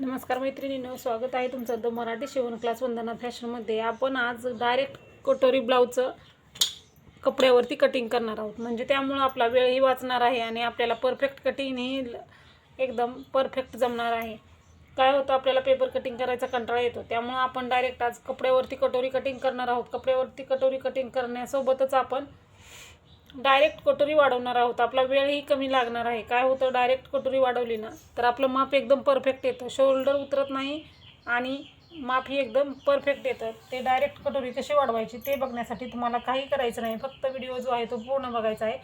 नमस्कार मैत्रिणींनो स्वागत आहे तुमचं द मराठी शिवण क्लास वंदना फॅशनमध्ये आपण आज डायरेक्ट कटोरी ब्लाऊजचं कपड्यावरती कटिंग करणार आहोत. म्हणजे त्यामुळं आपला वेळही वाचणार आहे आणि आपल्याला परफेक्ट कटिंगही ल- एकदम परफेक्ट जमणार आहे. काय होतं आपल्याला पेपर कटिंग करायचा कंटाळा येतो. त्यामुळं आपण डायरेक्ट आज कपड्यावरती कटोरी कटिंग करणार आहोत. कपड्यावरती कटोरी कटिंग करण्यासोबतच आपण डायरेक्ट कटोरी वाढवणार आहोत. आपला वेळही कमी लागणार आहे. काय होतं? डायरेक्ट कटोरी वाढवली ना तर आपलं माप एकदम परफेक्ट येतं. शोल्डर उतरत नाही आणि मापही एकदम परफेक्ट येतं. ते डायरेक्ट कटोरी कशी वाढवायची ते बघण्यासाठी तुम्हाला काही करायचं नाही. फक्त व्हिडिओ जो आहे तो पूर्ण बघायचा आहे.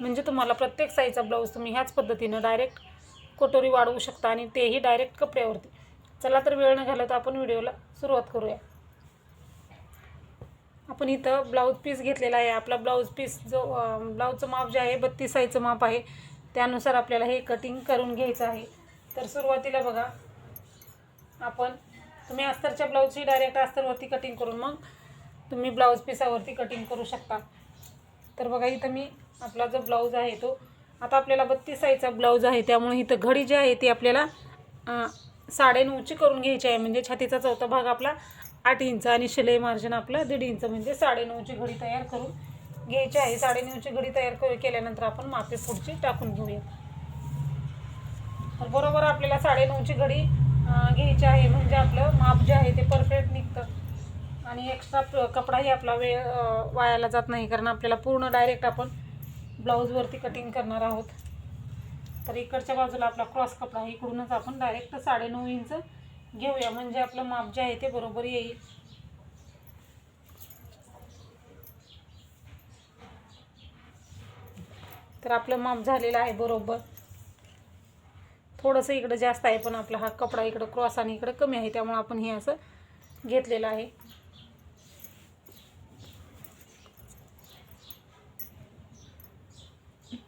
म्हणजे तुम्हाला प्रत्येक साईजचा ब्लाऊज तुम्ही ह्याच पद्धतीनं डायरेक्ट कटोरी वाढवू शकता आणि तेही डायरेक्ट कपड्यावरती. चला तर वेळ न घालत आपण व्हिडिओला सुरुवात करूया. आपण इथं ब्लाऊज पीस घेतलेला आहे. आपला ब्लाऊज पीस जो ब्लाऊजचं माप जे आहे बत्तीस साईजचं माप आहे. त्यानुसार आपल्याला हे कटिंग करून घ्यायचं आहे. तर सुरुवातीला बघा आपण तुम्ही अस्तरच्या ब्लाऊजची डायरेक्ट अस्तरवरती कटिंग करून मग तुम्ही ब्लाऊज पीसावरती कटिंग करू शकता. तर बघा इथं मी आपला जो ब्लाऊज आहे तो आता आपल्याला बत्तीस साईजचा ब्लाऊज आहे. त्यामुळे इथं घडी जी आहे ती आपल्याला साडेनऊची करून घ्यायची आहे. म्हणजे छातीचा चौथा भाग आपला आठ इंच आणि शिलाई मार्जिन आपलं दीड इंच म्हणजे साडेनऊची घडी तयार करून घ्यायची आहे. साडेनऊची घडी तयार करू केल्यानंतर आपण मापे पुढची टाकून घेऊया तर बरोबर आपल्याला साडेनऊची घडी घ्यायची आहे. म्हणजे आपलं माप जे आहे ते परफेक्ट निघतं. आणि एक्स्ट्रा कपडाही आपला वेळ वायाला जात नाही. कारण आपल्याला पूर्ण डायरेक्ट आपण ब्लाऊजवरती कटिंग करणार आहोत. तर इकडच्या बाजूला आपला क्रॉस कपडा इकडूनच आपण डायरेक्ट साडेनऊ इंच घेऊया म्हणजे आपलं माप जे आहे ते बरोबर येईल. तर आपलं माप झालेलं आहे बरोबर. थोडंसं इकडं जास्त आहे पण आपला हा कपडा इकडं क्रॉस आणि इकडं कमी आहे त्यामुळे आपण हे असं घेतलेलं आहे.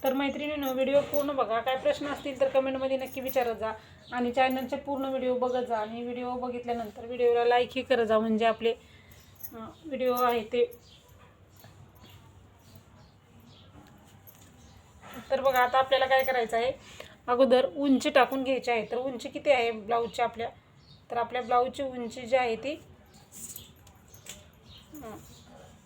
तर मैत्रिणीनं व्हिडिओ पूर्ण बघा. काय प्रश्न असतील तर कमेंटमध्ये नक्की विचारत जा. आणि चॅनलचे पूर्ण व्हिडिओ बघत जा. आणि व्हिडिओ बघितल्यानंतर व्हिडिओला लाईकही करत जा. म्हणजे आपले व्हिडिओ आहे ते. तर बघा आता आपल्याला काय करायचं आहे? अगोदर उंची टाकून घ्यायची आहे. तर उंची किती आहे ब्लाऊजची आपल्या? तर आपल्या ब्लाऊजची उंची जी आहे ती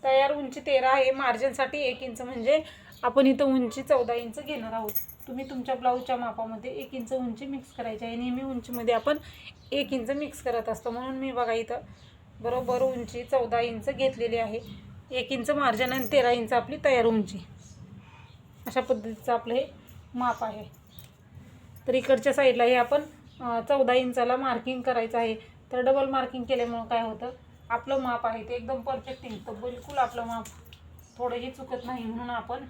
तयार उंची तेरा आहे. मार्जिनसाठी एक इंच म्हणजे आपण इथं उंची चौदा इंच घेणार आहोत. तुम्ही तुमच्या ब्लाऊजच्या मापामध्ये एक इंच उंची मिक्स करायची आहे. नेहमी उंचीमध्ये आपण एक इंच मिक्स करत असतो. म्हणून मी बघा इथं बरोबर उंची चौदा इंच घेतलेली आहे. एक इंच मार्जिन आणि तेरा इंच आपली तयार उंची. अशा पद्धतीचं आपलं हे माप आहे. तर इकडच्या साईडला हे आपण चौदा इंचाला मार्किंग करायचं आहे. तर डबल मार्किंग केल्यामुळं काय होतं? आपलं माप आहे ते एकदम परफेक्ट निघतं बिलकुल आपलं माप थोडंही चुकत नाही. म्हणून आपण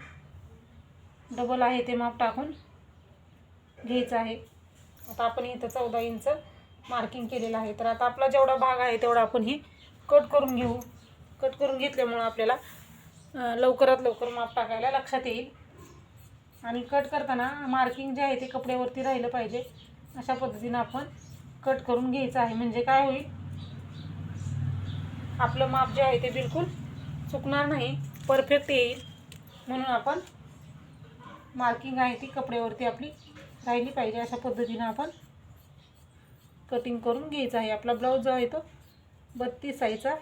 डबल आहे ते माप टाकून घ्यायचं आहे. आता आपण इथं चौदा इंच मार्किंग केलेलं आहे. तर आता आपला जेवढा भाग आहे तेवढा आपण ही कट करून घेऊ. कट करून घेतल्यामुळं आपल्याला लवकरात लवकर माप टाकायला लक्षात येईल. आणि कट करताना मार्किंग जे आहे ते कपड्यावरती राहिलं पाहिजे. अशा पद्धतीनं आपण कट करून घ्यायचं आहे. म्हणजे काय होईल? आपलं माप जे आहे ते बिलकुल चुकणार नाही. परफेक्ट येईल. म्हणून आपण मार्किंग आहे ती कपड्यावरती आपली राहिली पाहिजे. अशा पद्धतीनं आपण कटिंग करून घ्यायचं आहे. आपला ब्लाऊज जो आहे तो बत्तीस साईजचा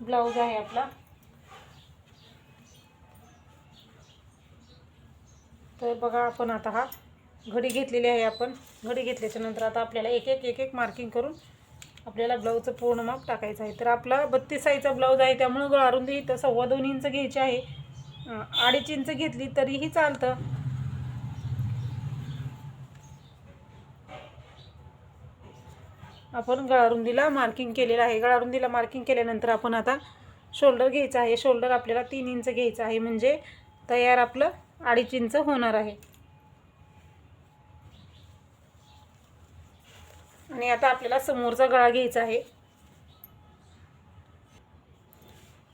ब्लाऊज आहे आपला. तर बघा आपण आता हा घडी घेतलेली आहे आपण. घडी घेतल्याच्या नंतर आता आपल्याला एक एक एक एक मार्किंग करून आपल्याला ब्लाऊजचं पूर्ण माप टाकायचं आहे. तर आपला बत्तीस साईजचा ब्लाऊज आहे त्यामुळं गळारुंदी इथं सव्वा दोन इंच घ्यायची आहे. अडीच इंच घेतली तरीही चालतं. आपण गळारुंदीला मार्किंग केलेलं आहे. गळारुंदीला मार्किंग केल्यानंतर आपण आता शोल्डर घ्यायचं आहे. शोल्डर आपल्याला तीन इंच घ्यायचं आहे. म्हणजे तयार आपलं अडीच इंच होणार आहे. आणि आता आपल्याला समोरचा गळा घ्यायचा आहे.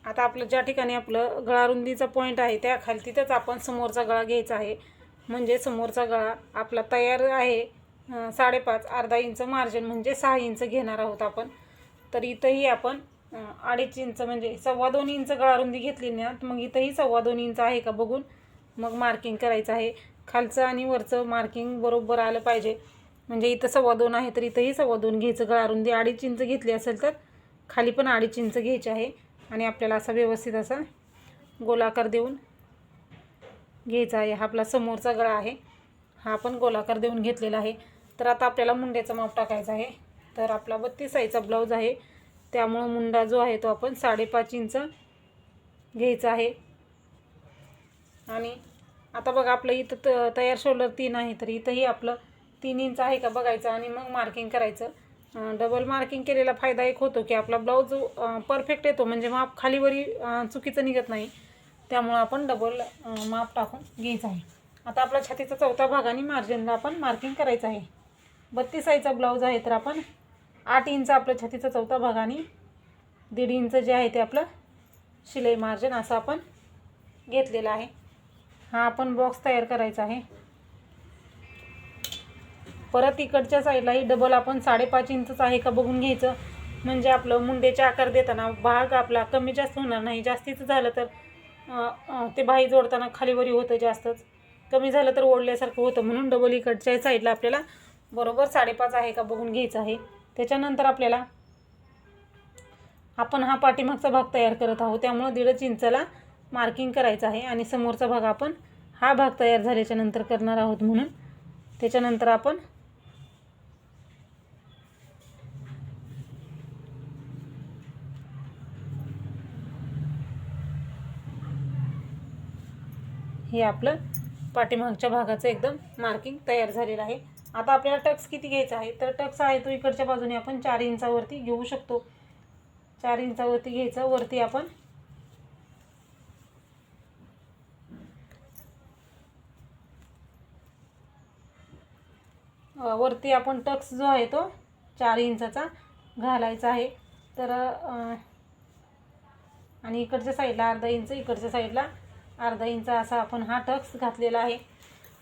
आता आपलं ज्या ठिकाणी आपलं गळारुंदीचा पॉईंट आहे त्या खाली तिथंच आपण समोरचा गळा घ्यायचा आहे. म्हणजे समोरचा गळा आपला तयार आहे. साडेपाच अर्धा इंच मार्जिन म्हणजे सहा इंच घेणार आहोत आपण. तर इथंही आपण अडीच इंच म्हणजे सव्वा दोन इंच गळारुंदी घेतली ना मग इथंही सव्वा दोन इंच आहे का बघून मग मार्किंग करायचं आहे. खालचं आणि वरचं मार्किंग बरोबर आलं पाहिजे. म्हणजे इथं सव्वा दोन आहे तर इथंही सव्वा दोन घ्यायचं. गळा रुंदी अडीच इंच घेतली असेल तर खाली पण अडीच इंच घ्यायची आहे. आणि आपल्याला असा व्यवस्थित असा गोलाकार देऊन घ्यायचा आहे. हा आपला समोरचा गळा आहे. हा आपण गोलाकार देऊन घेतलेला आहे. तर आता आपल्याला मुंड्याचं माप टाकायचं आहे. तर आपला बत्तीस साईजचा ब्लाऊज आहे. त्यामुळं मुंडा जो आहे तो आपण साडेपाच इंच घ्यायचा आहे. आणि आता बघा आपलं इथं त तयार शोल्डर तीन आहे. तर इथंही आपलं तीन इंच आहे का बघायचं आणि मग मार्किंग करायचं. डबल मार्किंग केलेला फायदा एक होतो की आपला ब्लाऊज परफेक्ट येतो. म्हणजे माप खालीवरी चुकीचं निघत नाही. त्यामुळं आपण डबल माप टाकून घ्यायचं आहे. आता आपला छातीचा चौथा भाग आणि मार्जिनला आपण मार्किंग करायचं आहे. बत्तीस आईचा ब्लाऊज आहे तर आपण आठ इंच आपलं छातीचा चौथा भाग आणि दीड इंच जे आहे ते आपलं शिलाई मार्जिन असं आपण घेतलेलं आहे. हा आपण बॉक्स तयार करायचा आहे. परत इकडच्या साईडलाही डबल आपण साडेपाच इंचच आहे का बघून घ्यायचं. म्हणजे आपलं मुंडेचे आकार देताना भाग आपला कमी जास्त होणार नाही. जास्तीचं झालं तर ते बाही जोडताना खालीवरी होतं जास्तच. कमी झालं तर ओढल्यासारखं होतं म्हणून डबल इकडच्या साईडला आपल्याला बरोबर साडेपाच आहे का बघून घ्यायचं आहे. त्याच्यानंतर आपल्याला आपण हा पाठीमागचा भाग तयार करत आहोत. त्यामुळं दीडच इंचाला मार्किंग करायचं आहे आणि समोरचा भाग आपण हा भाग तयार झाल्याच्यानंतर करणार आहोत म्हणून. त्याच्यानंतर आपण हे आपलं पाठीमागच्या भागाचं एकदम मार्किंग तयार झालेलं आहे. आता आपल्याला टक्स किती घ्यायचा आहे? तर टक्स आहे तो इकडच्या बाजूने आपण चार इंचावरती घेऊ शकतो. चार इंचावरती घ्यायचं वरती आपण वरती आपण टक्स जो आहे तो चार इंचाचा घालायचा आहे. तर आणि इकडच्या साईडला अर्धा इंच इकडच्या साईडला अर्धा इंच असा आपण हा टक्स घातलेला आहे.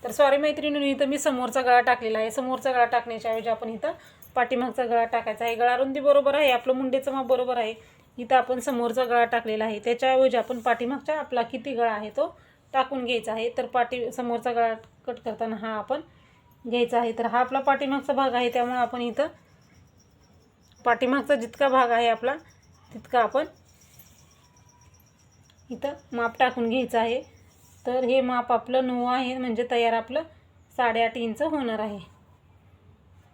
तर सॉरी मैत्रिणींनी इथं मी समोरचा गळा टाकलेला आहे. समोरचा गळा टाकण्याच्या ऐवजी आपण इथं पाठीमागचा गळा टाकायचा आहे. गळा रुंदी बरोबर आहे आपलं मुंडेचं माप बरोबर आहे. इथं आपण समोरचा गळा टाकलेला आहे. त्याच्याऐवजी आपण पाठीमागचा आपला किती गळा आहे तो टाकून घ्यायचा आहे. तर पाठी समोरचा गळा कट करताना हा आपण घ्यायचा आहे. तर हा आपला पाठीमागचा भाग आहे. त्यामुळे आपण इथं पाठीमागचा जितका भाग आहे आपला तितका आपण इथं माप टाकून घ्यायचं आहे. तर हे माप आपलं नऊ आहे म्हणजे तयार आपलं साडेआठ इंच होणार आहे.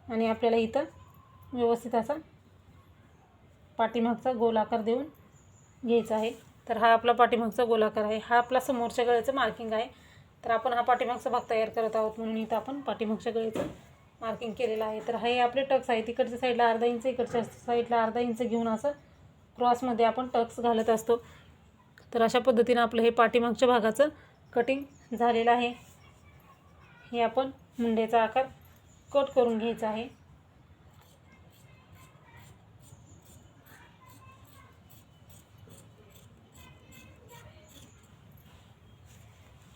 आणि आपल्याला इथं व्यवस्थित असा पाठीमागचा गोलाकार देऊन घ्यायचा आहे. तर हा आपला पाठीमागचा गोलाकार आहे. हा आपला समोरच्या गळ्याचं मार्किंग आहे. तर आपण हा पाठीमागचा भाग तयार करत आहोत म्हणून इथं आपण पाठीमागच्या गळ्याचं मार्किंग केलेलं आहे. तर हे आपले टक्स आहेत तिकडच्या साईडला अर्धा इंच इकडच्या साईडला अर्धा इंच घेऊन असं क्रॉसमध्ये आपण टक्स घालत असतो. तर अशा पद्धतीनं आपलं हे पाठीमागच्या भागाचं कटिंग झालेलं आहे. हे आपण मुंड्याचा आकार कट करून घ्यायचा आहे.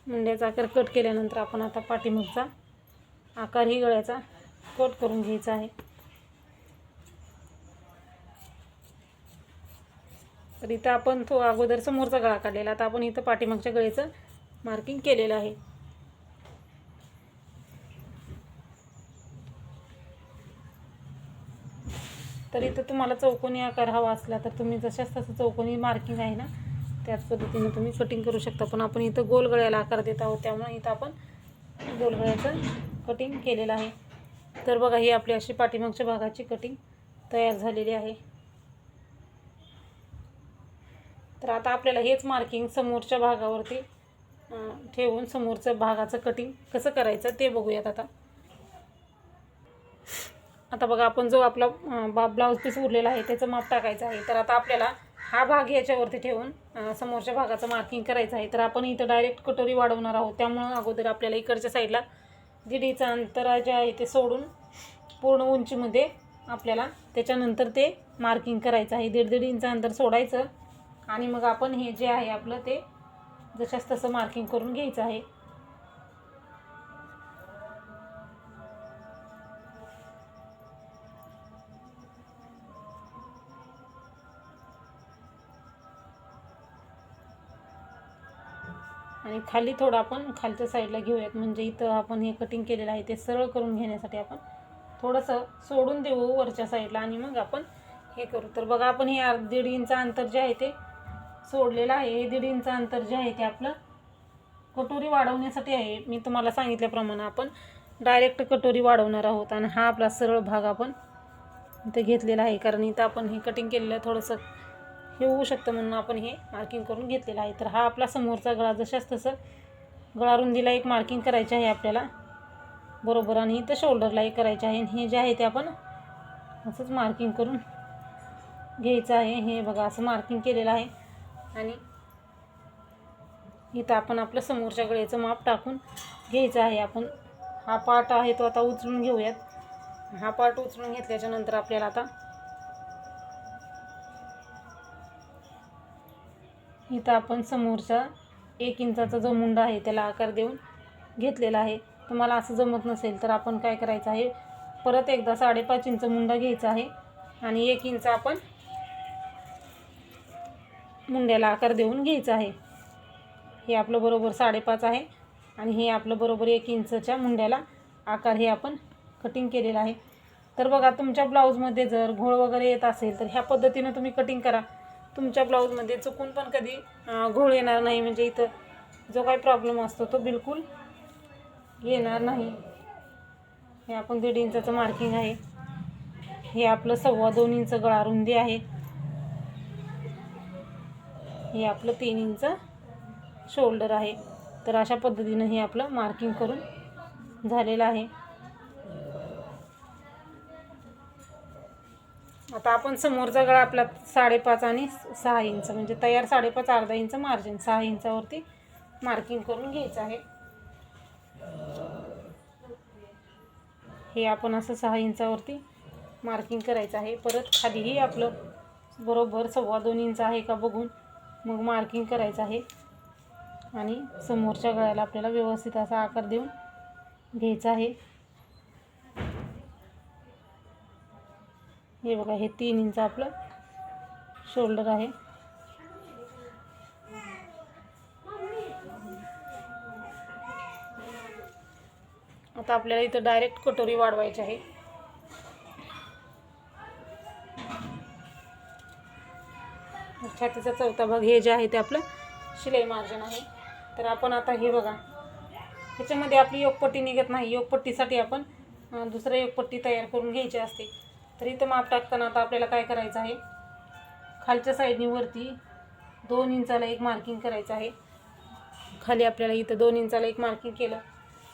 मुंड्याचा आकार कट केल्यानंतर आपण आता पाठीमागचा आकारही गळ्याचा कट करून घ्यायचा आहे. तर इथं आपण तो अगोदर समोरचा गळा काढलेला आता आपण इथं पाठीमागच्या गळेचं मार्किंग केलेलं आहे. तर इथं तुम्हाला चौकोनी आकार हवा असला तर तुम्ही जशाच तसं चौकोनी मार्किंग आहे ना त्याच पद्धतीने तुम्ही कटिंग करू शकता. पण आपण इथं गोल गळ्याला आकार देत आहोत त्यामुळे इथं आपण गोल गळ्याचं कटिंग केलेलं आहे. तर बघा ही आपली अशी पाठीमागच्या भागाची कटिंग तयार झालेली आहे. तर आता आपल्याला हेच मार्किंग समोरच्या भागावरती ठेवून समोरचं भागाचं कटिंग कसं करायचं ते बघूयात आता. आता बघा आपण जो आपला बा ब्लाऊज पीस उरलेला आहे त्याचं माप टाकायचं आहे. तर आता आपल्याला हा भाग याच्यावरती ठेवून समोरच्या भागाचं मार्किंग करायचं आहे. तर आपण इथं डायरेक्ट कटोरी वाढवणार आहोत. त्यामुळं अगोदर आपल्याला इकडच्या साईडला दीडीचं अंतर जे आहे ते सोडून पूर्ण उंचीमध्ये आपल्याला त्याच्यानंतर ते मार्किंग करायचं आहे. दीड दीड इंच अंतर सोडायचं. आणि मग आपण हे जे आहे आपलं ते जशाच तसं मार्किंग करून घ्यायचं आहे. आणि खाली थोडं आपण खालच्या साईडला घेऊयात. म्हणजे इथं आपण हे कटिंग केलेलं आहे ते सरळ करून घेण्यासाठी आपण थोडंसं सोडून देऊ वरच्या साईडला आणि मग आपण हे करू. तर बघा आपण हे दीड इंच अंतर जे आहे ते सोडलेलं आहे. हे दीड इंच अंतर जे आहे ते आपलं कटोरी वाढवण्यासाठी आहे. मी तुम्हाला सांगितल्याप्रमाणे आपण डायरेक्ट कटोरी वाढवणार आहोत आणि हा आपला सरळ भाग आपण इथे घेतलेला आहे. कारण इथं आपण हे कटिंग केलेलं थोडंसं हे होऊ शकतं म्हणून आपण हे मार्किंग करून घेतलेलं आहे. तर हा आपला समोरचा गळा जशाच तसं गळा रुंदीला एक मार्किंग करायचं आहे आपल्याला. बरोबर. आणि इथं शोल्डरला एक करायचं आहे. आणि हे जे आहे ते आपण असंच मार्किंग करून घ्यायचं आहे. हे बघा असं मार्किंग केलेलं आहे. आणि इथं आपण आपलं समोरच्या गळ्याचं माप टाकून घ्यायचं आहे. आपण हा पार्ट आहे तो आता उचलून घेऊयात. हा पार्ट उचलून घेतल्याच्या नंतर आपल्याला आता इथं आपण समोरचा एक इंचाचा जो मुंडा आहे त्याला आकार देऊन घेतलेला आहे. तुम्हाला असं जमत नसेल तर आपण काय करायचं आहे? परत एकदा साडेपाच इंच मुंडा घ्यायचा आहे आणि एक इंच आपण मुंड्याला आकार देऊन घ्यायचा आहे. हे आपलं बरोबर साडेपाच आहे आणि हे आपलं बरोबर एक इंचच्या मुंड्याला आकार हे आपण कटिंग केलेलं आहे. तर बघा तुमच्या ब्लाऊजमध्ये जर घोळ वगैरे येत असेल तर ह्या पद्धतीनं तुम्ही कटिंग करा. तुमच्या ब्लाऊजमध्ये चुकून पण कधी घोळ येणार नाही. म्हणजे इथं जो काही प्रॉब्लेम असतो तो बिलकुल येणार नाही. हे आपण दीड इंचाचं मार्किंग आहे. हे आपलं सव्वा दोन इंच गळा रुंदी आहे. हे आपलं तीन इंच शोल्डर आहे. तर अशा पद्धतीनं हे आपलं मार्किंग करून झालेलं आहे. आता आपण समोरचा गळा आपला साडेपाच आणि सहा इंच म्हणजे तयार साडेपाच अर्धा इंच मार्जिन सहा इंचावरती मार्किंग करून घ्यायचं आहे. हे आपण असं सहा इंचावरती मार्किंग करायचं आहे. परत खालीही आपलं बरोबर सव्वा दोन इंच आहे का बघून मग मार्किंग करायचं आहे. आणि समोरच्या गळ्याला आपल्याला व्यवस्थित असा आकार देऊन घ्यायचा आहे. हे बघा हे तीन इंच आपलं शोल्डर आहे. आता आपल्याला इथं डायरेक्ट कटोरी वाढवायची आहे. छातीचा चौथा भाग हे जे आहे ते आपलं शिलाई मार्जिन आहे. तर आपण आता हे बघा. ह्याच्यामध्ये आपली योगपट्टी निघत नाही. योगपट्टीसाठी आपण दुसरं योगपट्टी तयार करून घ्यायची असते. तर इथं माप टाकताना आता आपल्याला काय करायचं आहे? खालच्या साईडनी वरती दोन इंचाला एक मार्किंग करायचं आहे. खाली आपल्याला इथं दोन इंचाला एक मार्किंग केलं.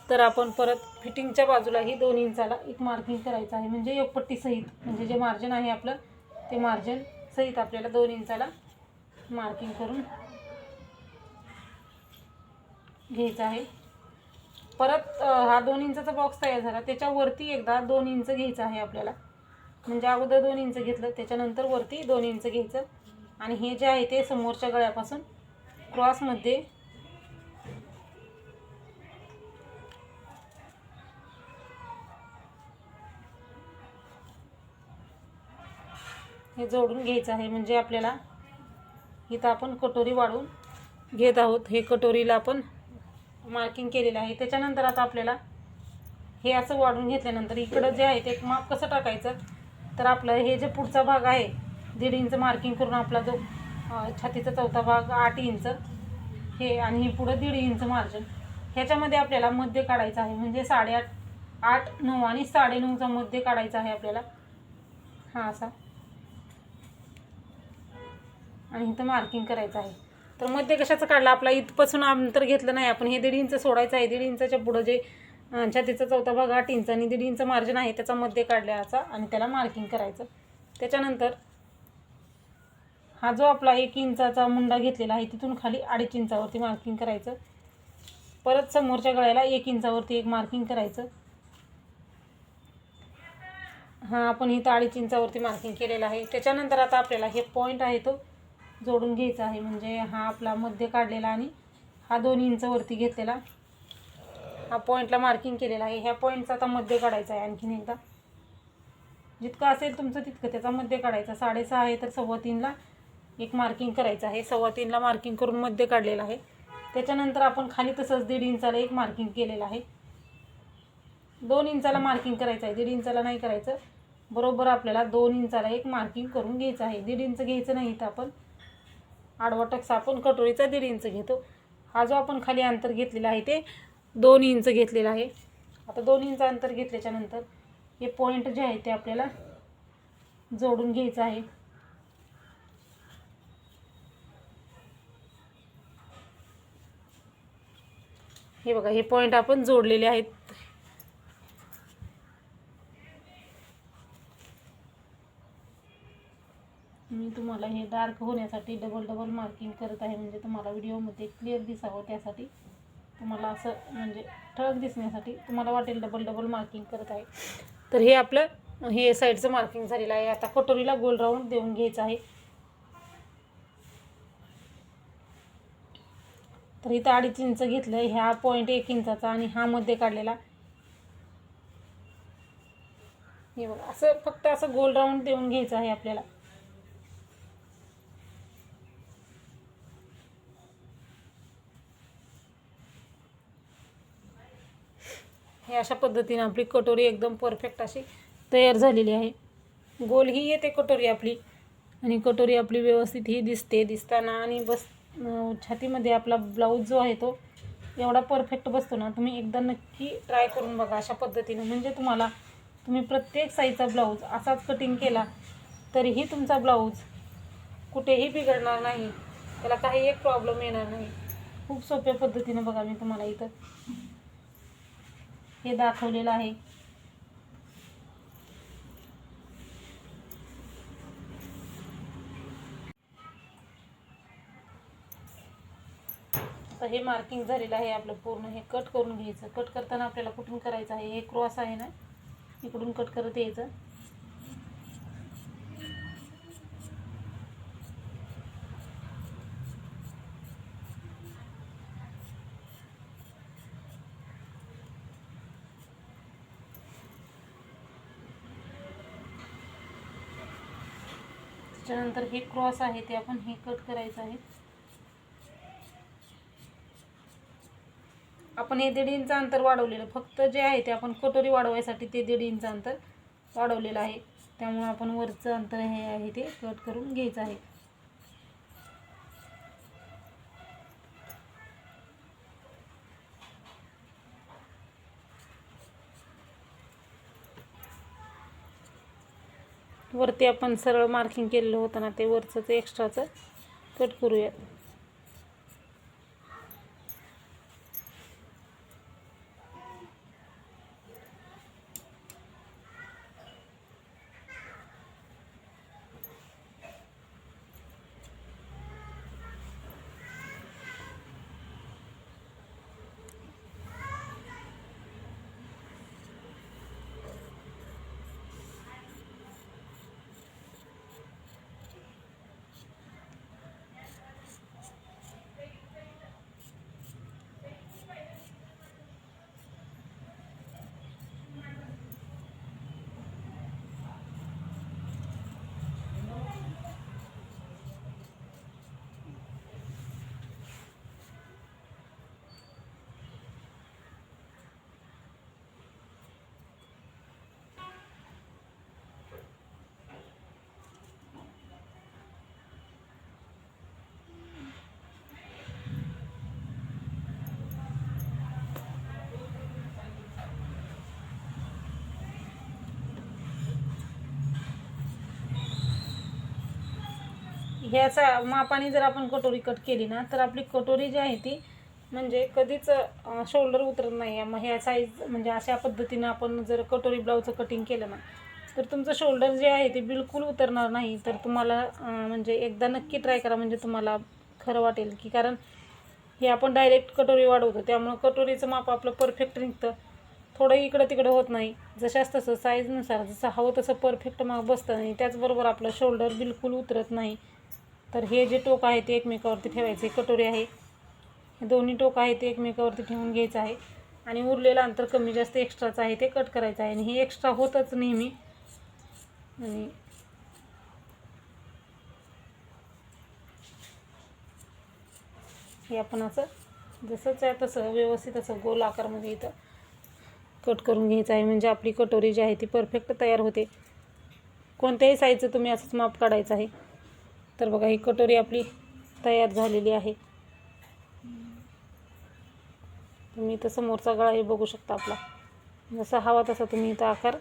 तर आपण परत फिटिंगच्या बाजूलाही दोन इंचाला एक मार्किंग करायचं आहे. म्हणजे योगपट्टी सहित म्हणजे जे मार्जिन आहे आपलं ते मार्जिन सहित आपल्याला दोन इंचाला मार्किंग करून घ्यायचं आहे. परत हा दोन इंचाचा बॉक्स तयार झाला. त्याच्यावरती एकदा दोन इंच घ्यायचं आहे आपल्याला. म्हणजे अगोदर दोन इंच घेतलं त्याच्यानंतर वरती दोन इंच घ्यायचं. आणि हे जे आहे ते समोरच्या गळ्यापासून क्रॉसमध्ये हे जोडून घ्यायचं आहे. म्हणजे आपल्याला इथं आपण कटोरी वाढवून घेत आहोत. हे कटोरीला आपण मार्किंग केलेलं आहे. त्याच्यानंतर आता आपल्याला हे असं वाढून घेतल्यानंतर इकडं जे आहे ते माप कसं टाकायचं? तर आपलं हे जे पुढचा भाग आहे दीड इंच मार्किंग करून आपला जो छातीचा चौथा भाग आठ इंच हे आणि हे पुढं दीड इंच मार्जिन ह्याच्यामध्ये आपल्याला मध्य काढायचं आहे. म्हणजे साडेआठ आठ नऊ आणि साडेनऊचा मध्य काढायचा आहे आपल्याला. हा असा. आणि इथं मार्किंग करायचं आहे. तर मध्य कशाचं काढलं? आपला इथपासून अंतर घेतलं नाही. आपण हे दीड इंच सोडायचं आहे. दीड इंचाच्या पुढं जे छातीचा चौथा भाग आठ इंच आणि दीड इंच मार्जिन आहे त्याचा मध्य काढल्याचा आणि त्याला मार्किंग करायचं. त्याच्यानंतर हा जो आपला एक इंचाचा मुंडा घेतलेला आहे तिथून खाली अडीच इंचावरती मार्किंग करायचं. परत समोरच्या गळ्याला एक इंचावरती एक मार्किंग करायचं. हा आपण इथं अडीच इंचावरती मार्किंग केलेलं आहे. त्याच्यानंतर आता आपल्याला हे पॉईंट आहे तो. जोडून घ्यायचा आहे. म्हणजे हा आपला मध्य काढलेला आणि हा दोन इंच वरती घेतलेला. हा पॉईंटला मार्किंग केलेला आहे. ह्या पॉईंटचा आता मध्य काढायचा आहे आणखीन एकदा. जितकं असेल तुमचं तितकं त्याचा मध्य काढायचा. साडेसहा आहे तर सव्वा तीनला एक मार्किंग करायचं आहे. सव्वा तीनला मार्किंग करून मध्य काढलेलं आहे. त्याच्यानंतर आपण खाली तसंच दीड इंचाला एक मार्किंग केलेलं आहे. दोन इंचाला मार्किंग करायचं आहे. दीड इंचाला नाही करायचं. बरोबर आपल्याला दोन इंचाला एक मार्किंग करून घ्यायचं आहे. दीड इंच घ्यायचं नाही तर आपण आडवा टक्सा आपण कटोरीचा दीड इंच घेतो. हा जो आपण खाली अंतर घेतलेला आहे ते दोन इंच घेतलेलं आहे. आता दोन इंच अंतर घेतल्याच्यानंतर हे पॉईंट जे आहे ते आपल्याला जोडून घ्यायचं आहे. हे बघा हे पॉईंट आपण जोडलेले आहेत. मी तुम्हाला हे डार्क होण्यासाठी डबल डबल मार्किंग करत आहे. म्हणजे तुम्हाला व्हिडिओमध्ये क्लिअर दिसावं त्यासाठी. तुम्हाला असं म्हणजे ठळक दिसण्यासाठी तुम्हाला वाटेल डबल डबल मार्किंग करत आहे. तर हे आपलं हे साईडचं मार्किंग झालेलं आहे. आता कटोरीला गोल राऊंड देऊन घ्यायचं आहे. तर इथं अडीच इंच घेतलं ह्या पॉईंट एक इंचाचा आणि हा मध्ये काढलेला. हे बघा असं फक्त असं गोल राऊंड देऊन घ्यायचं आहे आपल्याला. हे अशा पद्धतीने आपली कटोरी एकदम परफेक्ट अशी तयार झालेली आहे. गोल ही येते कटोरी आपली. आणि कटोरी आपली व्यवस्थित ही दिसते. दिसताना आणि बस छातीमध्ये आपला ब्लाऊज जो आहे तो एवढा परफेक्ट बसतो ना तुम्ही एकदा नक्की ट्राय करून बघा अशा पद्धतीनं. म्हणजे तुम्हाला तुम्ही प्रत्येक साईजचा ब्लाऊज असाच कटिंग केला तरीही तुमचा ब्लाऊज कुठेही बिघडणार नाही. त्याला काही एक प्रॉब्लेम येणार नाही. खूप सोप्या पद्धतीनं बघा मी तुम्हाला इथं हे दाखवलेलं आहे. हे मार्किंग झालेलं आहे आपलं पूर्ण. हे कट करून घ्यायचं. कट करताना आपल्याला कुठून करायचं आहे? हे क्रॉस आहे ना? इकडून कट करत यायचं. त्याच्यानंतर हे क्रॉस आहे ते आपण हे कट करायचं आहे. आपण हे दीड इंच अंतर वाढवलेलं फक्त जे आहे ते आपण कटोरी वाढवायसाठी ते दीड इंच अंतर वाढवलेलं आहे. त्यामुळे आपण वरचं अंतर हे आहे ते कट करून घ्यायचं आहे. वरती आपण सरळ मार्किंग केलेलं होतं ना ते वरचं ते एक्स्ट्राचं कट करूयात. ह्याचा मापाने जर आपण कटोरी कट केली ना तर आपली कटोरी जी आहे ती म्हणजे कधीच शोल्डर उतरत नाही. मग ह्या साईज म्हणजे अशा पद्धतीनं आपण जर कटोरी ब्लाऊजचं कटिंग केलं ना तर तुमचं शोल्डर जे आहे ते बिलकुल उतरणार नाही. तर तुम्हाला म्हणजे एकदा नक्की ट्राय करा म्हणजे तुम्हाला खरं वाटेल की कारण हे आपण डायरेक्ट कटोरी वाढवतो. त्यामुळं कटोरीचं माप आपलं परफेक्ट निघतं. थोडं इकडं तिकडं होत नाही. जशाच तसं साईजनुसार जसं हवं तसं परफेक्ट माप बसतं. आणि त्याचबरोबर आपलं शोल्डर बिलकुल उतरत नाही. तर हे जे टोक आहे ते एकमेकावरती ठेवायचे कटोरी आहे. हे दोन्ही टोक आहे ते एकमेकावरती ठेवून घ्यायचं आहे. आणि उरलेलं अंतर कमी जास्त एक्स्ट्राचं आहे ते कट करायचं आहे. आणि हे एक्स्ट्रा होतच नेहमी. आणि हे आपण असं जसंच आहे तसं व्यवस्थित असं गोल आकारमध्ये इथं कट करून घ्यायचं आहे. म्हणजे आपली कटोरी जी आहे ती परफेक्ट तयार होते. कोणत्याही साईजचं तुम्ही असंच माप काढायचं आहे. तर बघा ही कटोरी आपली तयार झालेली आहे. तुम्ही इथं समोरचा गळा हे बघू शकता आपला. जसा हवा तसा तुम्ही इथं आकार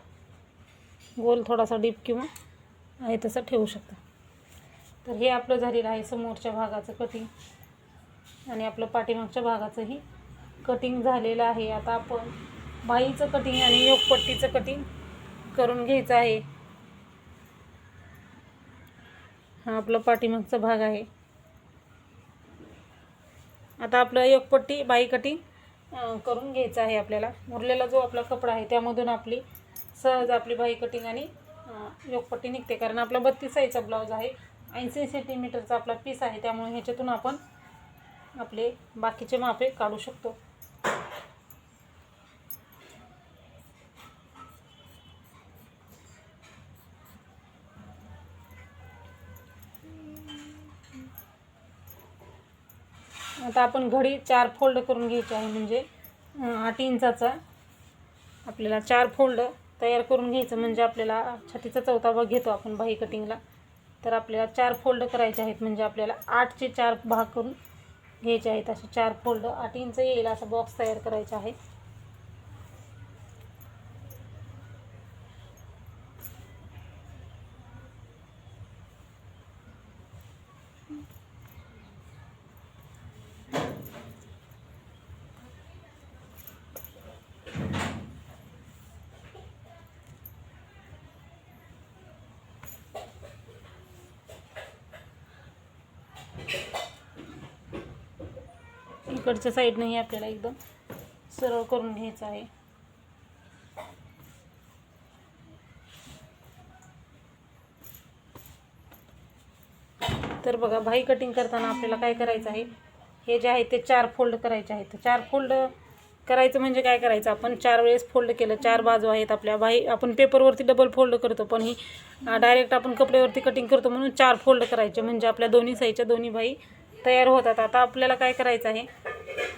गोल थोडासा डीप किंवा आहे तसा ठेवू शकता. तर हे आपलं झालेलं आहे समोरच्या भागाचं कटिंग आणि आपलं पाठीमागच्या भागाचंही कटिंग झालेलं आहे. आता आपण बाईचं कटिंग आणि योगपट्टीचं कटिंग करून घ्यायचं आहे. हा आपला पाठीमागचा भाग आहे. आता आपलं योगपट्टी बाई कटिंग करून घ्यायचं आहे आपल्याला. मुरलेला जो आपला कपडा आहे त्यामधून आपली सहज आपली बाई कटिंग आणि योगपट्टी निघते. कारण आपला बत्तीस साईजचा ब्लाऊज आहे. ऐंशी सेंटीमीटरचा आपला पीस आहे त्यामुळे ह्याच्यातून आपण आपले बाकीचे मापे काढू शकतो. आता आपण घडी चार फोल्ड करून घ्यायची आहे म्हणजे आठ इंचाचा. आपल्याला चार फोल्ड तयार करून घ्यायचं म्हणजे आपल्याला छातीचा चौथा भाग घेतो आपण बाही कटिंगला. तर आपल्याला चार फोल्ड करायचे आहेत म्हणजे आपल्याला आठचे चार भाग करून घ्यायचे आहेत. असे चार फोल्ड आठ इंच येईल असा बॉक्स तयार करायचा आहे. इकडच्या साईडनंही आपल्याला एकदम सरळ करून घ्यायचं आहे. तर बघा भाई कटिंग करताना आपल्याला काय करायचं आहे? हे जे आहे ते चार फोल्ड करायचे आहेत. चार फोल्ड करायचं म्हणजे काय करायचं? आपण चार वेळेस फोल्ड केलं चार बाजू आहेत आपल्या. बाई आपण पेपरवरती डबल फोल्ड करतो पण ही डायरेक्ट आपण कपड्यावरती कटिंग करतो म्हणून चार फोल्ड करायचे. म्हणजे आपल्या दोन्ही साईडच्या दोन्ही बाई तयार होतात. आता आपल्याला काय करायचं आहे?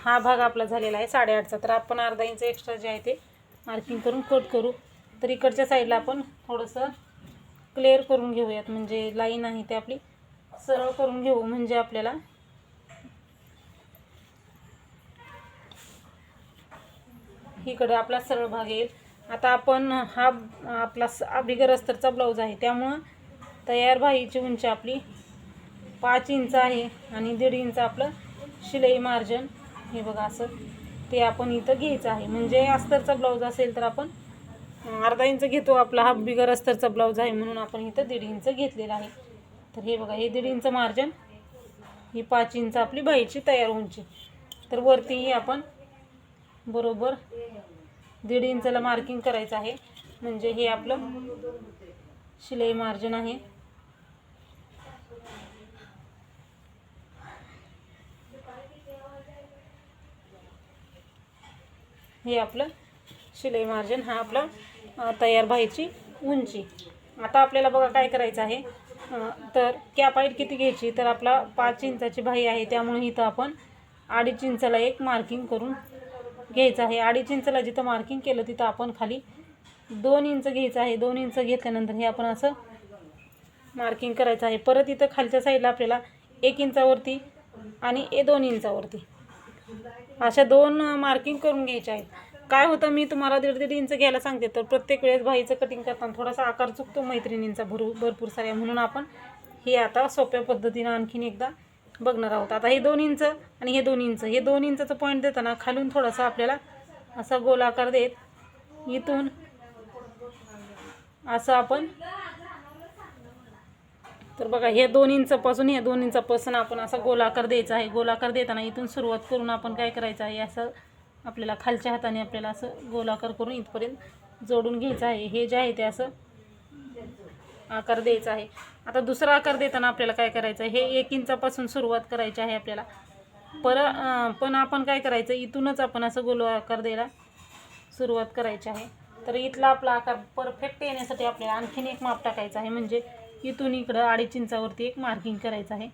हा भाग आपला झालेला आहे साडेआठचा. तर आपण अर्धा इंच एक्स्ट्रा जे आहे ते मार्किंग करून कट करू. तर इकडच्या साईडला आपण थोडंसं क्लिअर करून घेऊयात. म्हणजे लाईन आहे ते आपली. सरळ करून घेऊ. म्हणजे आपल्याला इकडं आपला सरळ भाग येईल. आता आपण हा आपला स- अस्तरचा ब्लाऊज आहे. त्यामुळं तयार भाईची उंची आपली पाच इंच आहे आणि दीड इंच आपलं शिलाई मार्जन हे बघा असं. ते आपण इथं घ्यायचं आहे. म्हणजे अस्तरचा ब्लाऊज असेल तर आपण अर्धा इंच घेतो आपला. हा बिगर अस्तरचा ब्लाऊज आहे म्हणून आपण इथं दीड इंच घेतलेला आहे. तर हे बघा हे दीड इंच मार्जन ही पाच इंच आपली बाईची तयार उंची तर वरतीही आपण बरोबर दीड इंचाला मार्किंग करायचं आहे. म्हणजे हे आपलं शिलाई मार्जिन आहे. हे आपलं शिलाई मार्जिन हा आपला तयार व्हायची उंची. आता आपल्याला बघा काय करायचं आहे. तर कॅप हाईट किती घ्यायची? तर आपला पाच इंचाची भाई आहे त्यामुळे इथं आपण अडीच इंचाला एक मार्किंग करून घ्यायचं आहे. अडीच इंचाला जिथं मार्किंग केलं तिथं आपण खाली दोन इंच घ्यायचं आहे. दोन इंच घेतल्यानंतर हे आपण असं मार्किंग करायचं आहे. परत इथं खालच्या साईडला आपल्याला एक इंचावरती आणि ए दोन इंचावरती. अशा दोन मार्किंग करून घ्यायच्या आहेत. काय होतं मी तुम्हाला दीड दीड इंच घ्यायला सांगते तर प्रत्येक वेळेस भाईचं कटिंग करताना थोडासा आकार चुकतो मैत्रिणींचा भरू भरपूर साऱ्या. म्हणून आपण हे आता सोप्या पद्धतीनं आणखीन एकदा बघणार आहोत. आता हे दोन इंच आणि हे दोन इंच. हे दोन इंचाचं पॉईंट देताना खालून थोडासा आपल्याला असा गोल आकार देत इथून असं आपण तर बघा हे दोन इंचपासून हे दोन इंचापासून आपण असा गोलाकार द्यायचा आहे. गोलाकार देताना इथून सुरुवात करून आपण काय करायचं आहे असं आपल्याला खालच्या हाताने आपल्याला असं गोलाकार करून इथपर्यंत जोडून घ्यायचं आहे. हे जे आहे ते असं आकार द्यायचा आहे. आता दुसरा आकार देताना आपल्याला काय करायचं आहे? हे एक इंचापासून सुरुवात करायची आहे आपल्याला. पर पण आपण काय करायचं? इथूनच आपण असं गोल आकार द्यायला सुरुवात करायची आहे. तर इथला आपला आकार परफेक्ट येण्यासाठी आपल्याला आणखीन एक माप टाकायचा आहे. म्हणजे इथून इकडं अडीच इंचावरती एक मार्किंग करायचं आहे.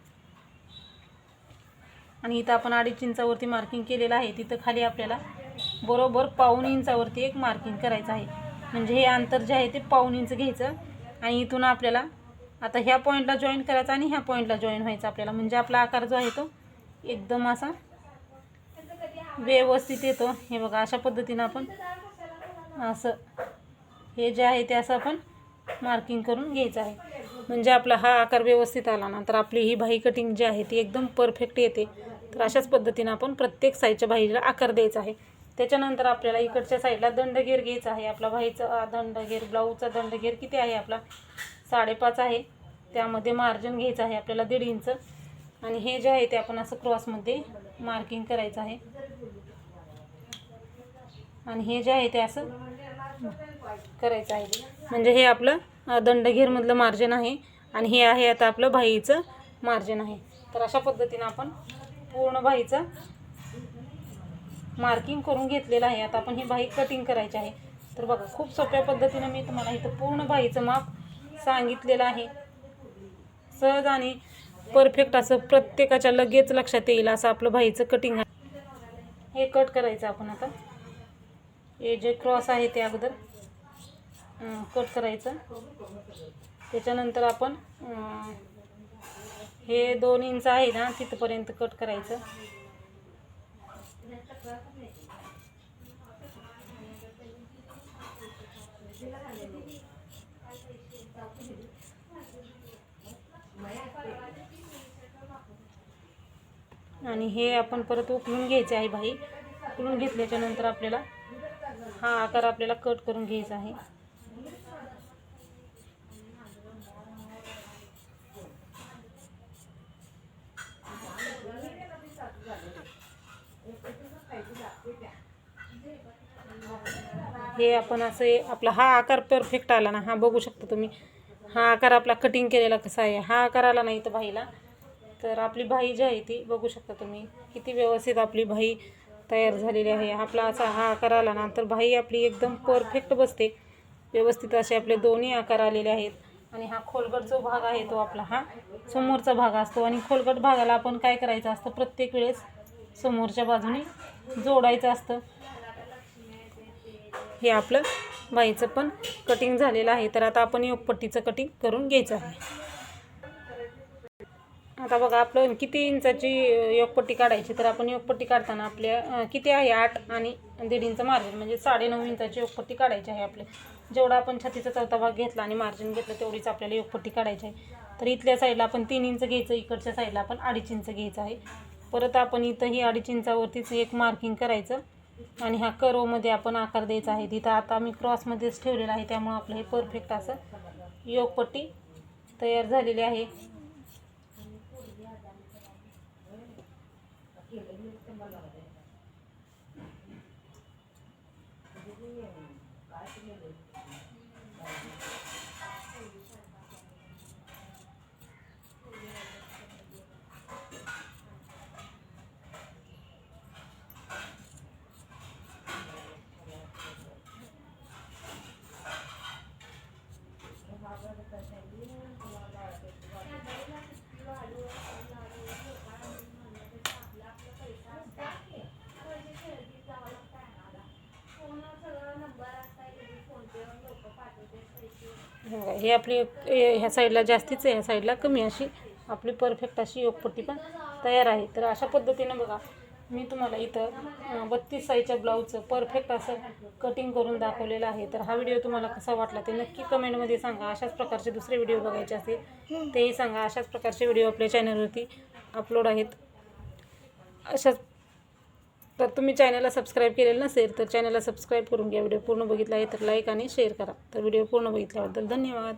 आणि इथं आपण अडीच इंचावरती मार्किंग केलेलं आहे. तिथं खाली आपल्याला बरोबर पाऊण इंचावरती एक मार्किंग करायचं आहे. म्हणजे हे अंतर जे आहे ते पाऊन इंच घ्यायचं. आणि इथून आपल्याला आता ह्या पॉईंटला जॉईन करायचं आणि ह्या पॉईंटला जॉईन व्हायचं आपल्याला. म्हणजे आपला आकार जो आहे तो एकदम असा व्यवस्थित येतो. हे बघा अशा पद्धतीनं आपण असं हे जे आहे ते असं आपण मार्किंग करून घ्यायचं आहे. म्हणजे आपला हा आकार व्यवस्थित आला ना तर आपली ही भाई कटिंग जी आहे ती एकदम परफेक्ट येते. तर अशाच पद्धतीनं आपण प्रत्येक साईडच्या भाईला आकार द्यायचा आहे. त्याच्यानंतर आपल्याला इकडच्या साईडला दंडगेर घ्यायचा आहे. आपला भाईचा दंडगेर ब्लाऊजचा दंडगेर किती आहे आपला? साडेपाच आहे. त्यामध्ये मार्जिन घ्यायचं आहे आपल्याला दीड इंच. आणि हे जे आहे ते आपण असं क्रॉसमध्ये मार्किंग करायचं आहे. आणि हे जे आहे ते असं करायचं आहे. म्हणजे हे आपलं दंडघेरमधलं मार्जिन आहे. आणि हे आहे आता आपलं भाईचं मार्जिन आहे. तर अशा पद्धतीनं आपण पूर्ण भाईचं मार्किंग करून घेतलेलं आहे. आता आपण ही भाई कटिंग करायची आहे. तर बघा खूप सोप्या पद्धतीनं मी तुम्हाला इथं पूर्ण भाईचं माप सांगितलेलं आहे. सहज आणि परफेक्ट असं प्रत्येकाच्या लगेच लक्षात येईल असं आपलं भाईचं कटिंग आहे. हे कट करायचं आपण आता. हे जे क्रॉस आहे ते अगोदर कट करायचं. त्याच्यानंतर आपण हे दोन इंच आहे ना तिथपर्यंत कट करायचं. आणि हे आपण परत उकळून घ्यायचे आहे भाई उकळून घेतल्याच्यानंतर आपल्याला हा आकार आपल्याला कट करून घ्यायचा आहे. हे आपण असे आपला हा आकार परफेक्ट आला ना हा बघू शकता तुम्ही. हा आकार आपला कटिंग केलेला कसा आहे? हा आकार आला नाही तर भाईला. तर आपली भाई जी आहे ती बघू शकता तुम्ही. किती व्यवस्थित आपली भाई तयार झालेली आहे. आपला असा हा आकार आला ना तर भाई आपली एकदम परफेक्ट बसते. व्यवस्थित असे आपले दोन्ही आकार आलेले आहेत. आणि हा खोलगट जो भाग आहे तो आपला हा समोरचा भाग असतो. आणि खोलगट भागाला आपण काय करायचं असतं? प्रत्येक वेळेस समोरच्या बाजूने जोडायचं असतं. हे आपलं बाईचं पण कटिंग झालेलं आहे. तर आता आपण योगपट्टीचं कटिंग करून घ्यायचं आहे. आता बघा आपलं किती इंचाची योगपट्टी काढायची तर आपण योगपट्टी काढताना आपल्या किती आहे? आठ आणि दीड इंच मार्जिन म्हणजे साडेनऊ इंचाची योगपट्टी काढायची आहे आपले. जेवढा आपण छातीचा चौथा भाग घेतला आणि मार्जिन घेतलं तेवढीच आपल्याला योगपट्टी काढायची आहे. तर इथल्या साईडला आपण तीन इंच घ्यायचं इकडच्या साईडला आपण अडीच इंच घ्यायचं आहे. परत आपण इथंही अडीच इंचावरतीच एक मार्किंग करायचं आणि ह्या कर्वमध्ये आपण आकार द्यायचा आहे. तिथं आता मी क्रॉसमध्येच ठेवलेला आहे त्यामुळं आपलं हे परफेक्ट असं योगपट्टी तयार झालेली आहे. हे आपली ह्या साईडला जास्तीच आहे ह्या साईडला कमी अशी आपली परफेक्ट अशी योगपट्टी पण तयार आहे. तर अशा पद्धतीनं बघा मी तुम्हाला इथं बत्तीस साईजच्या ब्लाऊजचं परफेक्ट असं कटिंग करून दाखवलेलं आहे. तर हा व्हिडिओ तुम्हाला कसा वाटला ते नक्की कमेंटमध्ये सांगा. अशाच प्रकारचे दुसरे व्हिडिओ बघायचे असतील तेही सांगा. अशाच प्रकारचे व्हिडिओ आपल्या चॅनलवरती अपलोड आहेत. अशाच तर तुम्ही चॅनलला सबस्क्राईब केलेलं नसेल तर चॅनलला सबस्क्राईब करून घ्या. व्हिडिओ पूर्ण बघितला आहे तर लाईक आणि शेअर करा. तर व्हिडिओ पूर्ण बघितल्याबद्दल धन्यवाद.